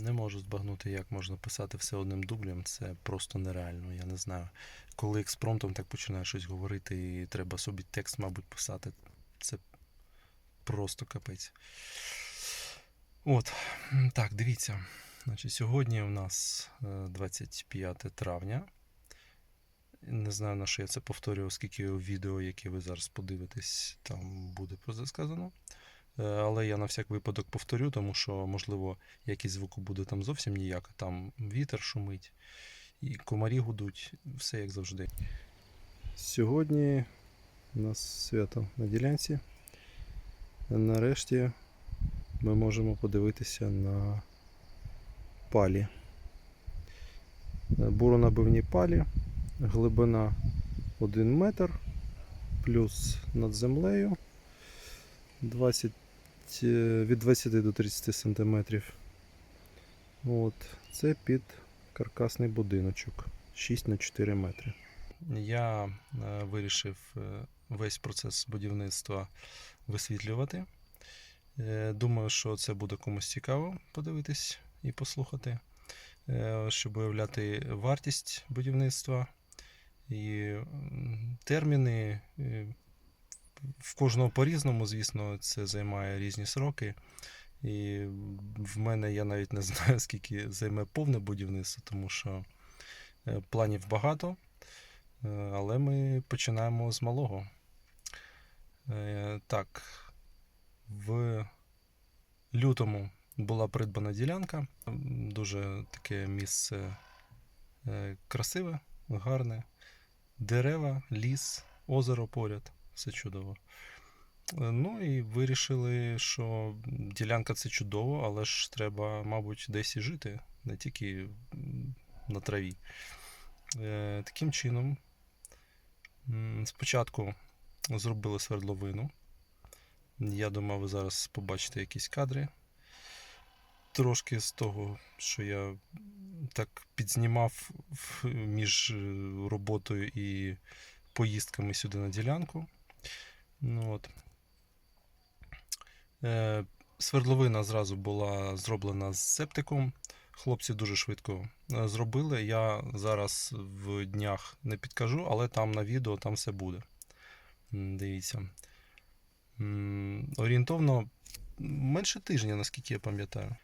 Не можу збагнути, як можна писати все одним дублем. Це просто нереально. Я не знаю. Коли експромтом так починаєш щось говорити, і треба собі текст, мабуть, писати. Це просто капець. От, так, дивіться. Значить, сьогодні у нас е, 25 травня. Не знаю, на що я це повторюю, оскільки відео, яке ви зараз подивитесь, там буде про це сказано. Е, Але я на всяк випадок повторю, тому що, можливо, якість звуку буде там зовсім ніяк. Там вітер шумить, і комарі гудуть, все як завжди. Сьогодні у нас свято на ділянці. Нарешті ми можемо подивитися на палі. Буронабивні палі, глибина 1 метр, плюс над землею 20, е, від 20 до 30 сантиметрів. От, це під каркасний будиночок 6 на 4 метри. Я е, вирішив е, весь процес будівництва висвітлювати. Е, Думаю, що це буде комусь цікаво подивитись і послухати, е, щоб уявляти вартість будівництва і терміни. В кожного по-різному, звісно, це займає різні сроки. І в мене я навіть не знаю, скільки займе повне будівництво, тому що е, планів багато, е, але ми починаємо з малого. Е, Так, в лютому була придбана ділянка. Дуже таке місце красиве, гарне. Дерева, ліс, озеро поряд. Все чудово. Е, Ну і вирішили, що ділянка це чудово, але ж треба, мабуть, десь і жити, не тільки на траві. Е, Таким чином, спочатку зробили свердловину. Я думаю, ви зараз побачите якісь кадри. Трошки з того, що я так підзнімав між е, роботою і поїздками сюди на ділянку. Ну, от. Е, Свердловина зразу була зроблена з септиком. Хлопці дуже швидко е, зробили. Я зараз в днях не підкажу, але там на відео там все буде. Дивіться. Орієнтовно менше тижня, наскільки я пам'ятаю.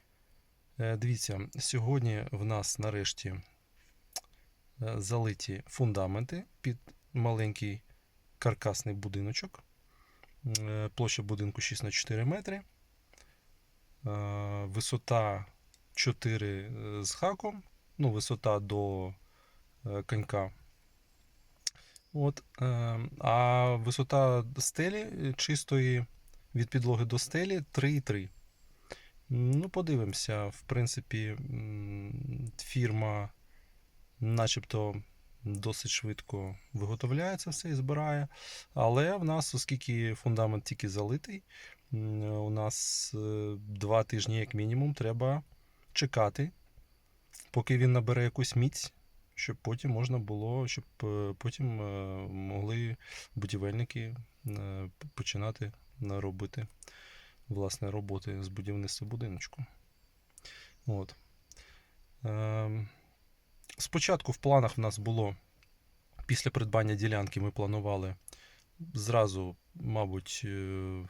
Е, Дивіться, сьогодні в нас нарешті е, залиті фундаменти під маленький каркасний будиночок. Е, Площа будинку 6 на 4 метри. Е, Висота 4 з хаком. Ну, висота до е, конька. От, е, а висота стелі е, чистої від підлоги до стелі 3,3. Ну, подивимося. В принципі, фірма начебто досить швидко виготовляє це все і збирає. Але в нас, оскільки фундамент тільки залитий, у нас е, два тижні, як мінімум, треба чекати, поки він набере якусь міць, щоб потім можна було, щоб е, потім е, могли будівельники починати робити власне роботи з будівництва будиночку. От. Спочатку в планах в нас було після придбання ділянки ми планували зразу, мабуть, е,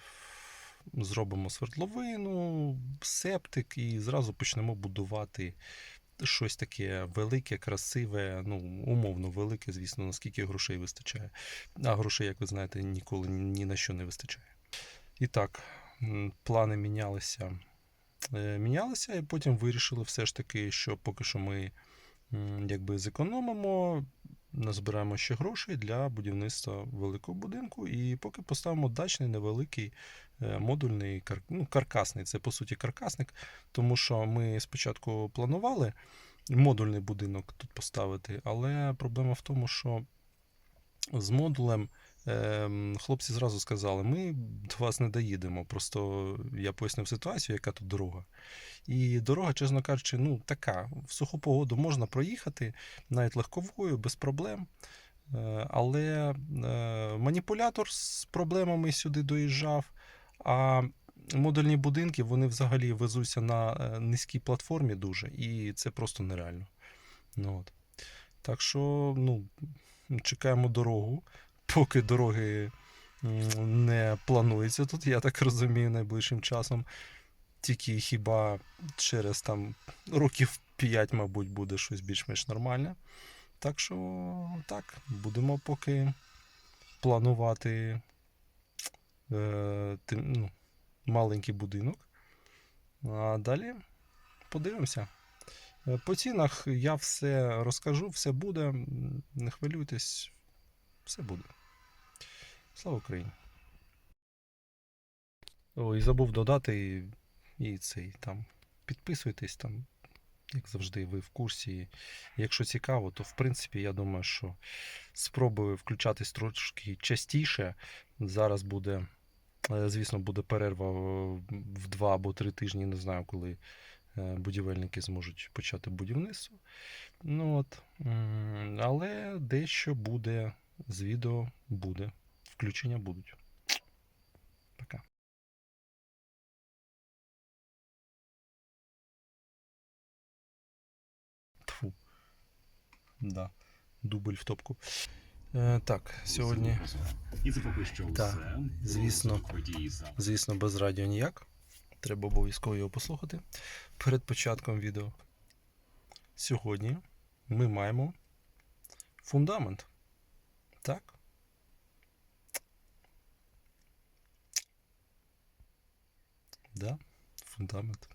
зробимо свердловину, септик і зразу почнемо будувати щось таке велике, красиве, ну, умовно велике, звісно, наскільки грошей вистачає. А грошей, як ви знаєте, ніколи ні на що не вистачає. І так, плани мінялися. Е, Мінялися, і потім вирішили все ж таки, що поки що ми якби зекономимо, назбираємо ще грошей для будівництва великого будинку, і поки поставимо дачний невеликий е, модульний ну, каркасний. Це по суті каркасник, тому що ми спочатку планували модульний будинок тут поставити, але проблема в тому, що з модулем ем, хлопці зразу сказали: ми до вас не доїдемо. Просто я пояснив ситуацію, яка тут дорога. І дорога, чесно кажучи, ну така. В суху погоду можна проїхати навіть легковою, без проблем. Е, Але е, маніпулятор з проблемами сюди доїжджав. А модульні будинки вони взагалі везуться на е, низькій платформі дуже, і це просто нереально. Ну, от. Так що, ну, чекаємо дорогу, поки дороги не планується тут, я так розумію, найближчим часом. Тільки хіба через там років 5, мабуть, буде щось більш-менш нормальне. Так що, так, будемо поки планувати е, тим, ну, маленький будинок. А далі подивимося. Е, По цінах я все розкажу, все буде. Не хвилюйтесь, все буде. Слава Україні! О, і забув додати і цей там. Підписуйтесь там, як завжди, ви в курсі. Якщо цікаво, то в принципі я думаю, що спробую включатись трошки частіше. Зараз буде, е, звісно, буде перерва в два або три тижні, не знаю, коли е, будівельники зможуть почати будівництво. Ну, от, але дещо буде з відео буде. Включення будуть. Да. Дубль в топку. Е, так, сьогодні, І поки що Так, все. звісно. Звісно, без радіо ніяк. Треба обов'язково його послухати перед початком відео. Сьогодні ми маємо фундамент. Так? Да, фундамент.